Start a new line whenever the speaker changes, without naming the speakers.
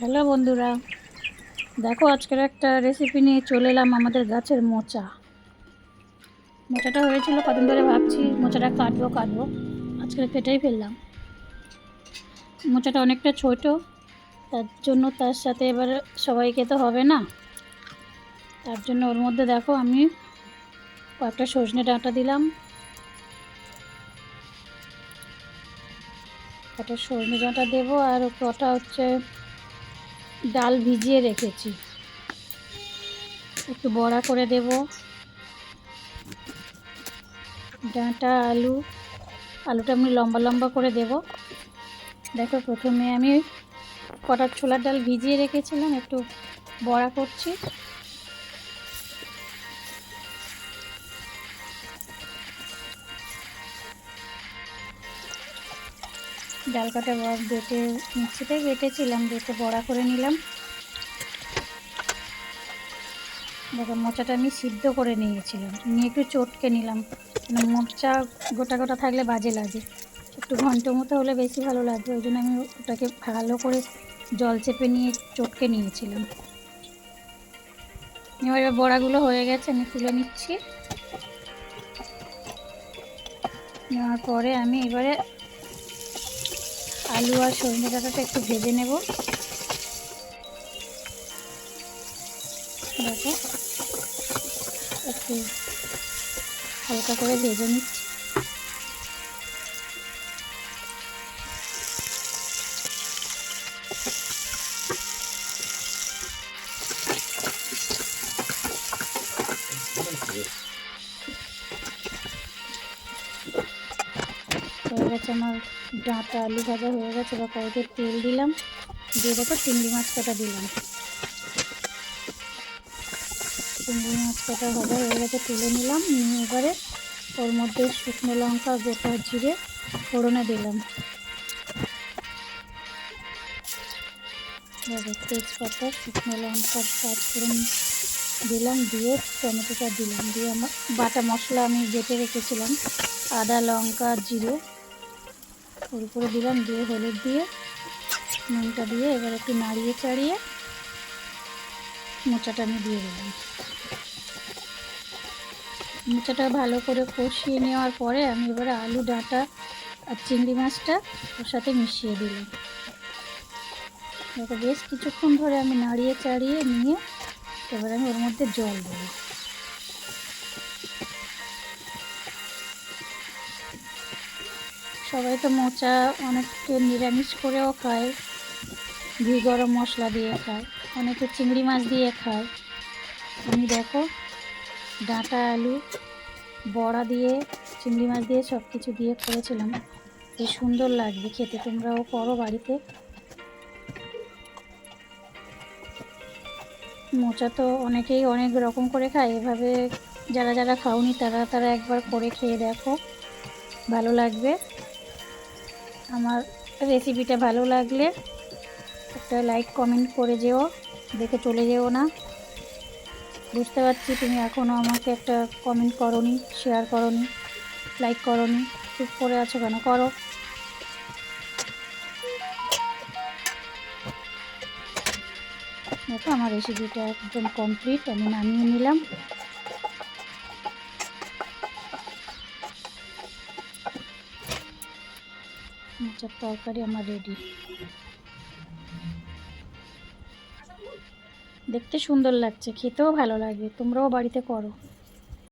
Hello বন্ধুরা। দেখো আজকের একটা রেসিপি নিয়ে চলে এলাম আমাদের গাছের মোচা। মোচাটা হয়েছিল কদিন ধরে ভাবছি, মোচাটা কাটবো কাটবো। আজকে কেটেই ফেললাম। মোচাটা অনেকটা ছোট, তার জন্য তার সাথে এবার সবাইকে তো হবে না। তার জন্য ওর মধ্যে দেখো আমি কয়েকটা সজনে ডাঁটা দিলাম। কটা সজনে ডাঁটা দেবো আর কটা হচ্ছে ডাল ভিজিয়ে রেখেছি। একটু বড়া করে দেব। ডাঁটা, আলু, আলুটা আমি লম্বা লম্বা করে দেব। দেখো প্রথমে আমি কটার ছোলার ডাল ভিজিয়ে রেখেছিলাম, একটু বড়া করছি। ডাল কাটা বেটে, মিক্সিতে বেটেছিলাম, বেটে বড়া করে নিলাম। দেখো, মোচাটা আমি সিদ্ধ করে নিয়েছিলাম। নিয়ে একটু চটকে নিলাম। মানে মোচা গোটা গোটা থাকলে বাজে লাগে। একটু ঘন্ট মতো হলে বেশি ভালো লাগবে। ওই জন্য আমি ওটাকে ভালো করে জল চেপে নিয়ে চটকে নিয়েছিলাম। এবার এবার বড়াগুলো হয়ে গেছে, আমি তুলে নিচ্ছি। নেওয়ার পরে আমি এবারে আলু আর সজনে ডাঁটাটা একটু ভেজে নেব। দেখো একটু হালকা করে ভেজে নিচ্ছি। হয়ে গেছে আমার ডাঁটা, আলু ভাজা হয়ে গেছে বা কড়াইতে তেল দিলাম, দিয়ে দেখো চিংড়ি মাছ কাটা দিলাম। চিংড়ি মাছ কাটা ভাজা হয়ে গেছে, তুলে নিলাম, নিয়ে এবারে ওর মধ্যে শুকনো লঙ্কা, গোটা জিরে, ফোড়নে দিলাম। তেজপাতা, শুকনো লঙ্কা পাঁচ ফোড়ন দিলাম, দিয়ে টমেটোটা দিলাম, দিয়ে আমার বাটা মশলা আমি বেটে রেখেছিলাম, আদা, লঙ্কা, জিরে ওর উপরে দিলাম, দিয়ে হলুদ দিয়ে নুনটা দিয়ে এবার একটু নাড়িয়ে চাড়িয়ে মোচাটা আমি দিয়ে দিলাম। মোচাটা ভালো করে কষিয়ে নেওয়ার পরে আমি এবারে আলু, ডাঁটা আর চিংড়ি মাছটা ওর সাথে মিশিয়ে দিলাম। বেশ কিছুক্ষণ ধরে আমি নাড়িয়ে চাড়িয়ে নিয়ে এবার আমি ওর মধ্যে জল দেবো সবাই তো মোচা অনেকে নিরামিষ করেও খায়। ঘি গরম মশলা দিয়ে খায়। অনেকে চিংড়ি মাছ দিয়ে খায়। আমি দেখো, ডাঁটা আলু, বড়া দিয়ে, চিংড়ি মাছ দিয়ে সব কিছু দিয়ে করেছিলাম। বেশ সুন্দর লাগবে খেতে, তোমরাও করো বাড়িতে। মোচা তো অনেকেই অনেক রকম করে খায়। এভাবে যারা যারা খাওনি তারা তারা একবার করে খেয়ে দেখো। ভালো লাগবে। আমার রেসিপিটা ভালো লাগলে একটা লাইক কমেন্ট করে যেও, দেখে চলে যেও না। বুঝতে পারছি তুমি এখনও আমাকে একটা কমেন্ট করনি শেয়ার করনি লাইক করনি, চুপ করে আছো কেন? করো। দেখো, আমার রেসিপিটা একদম কমপ্লিট আমি নামিয়ে নিলাম। মাছের তরকারি আমার রেডি দেখতে সুন্দর লাগছে খেতেও ভালো লাগে তোমরাও বাড়িতে করো।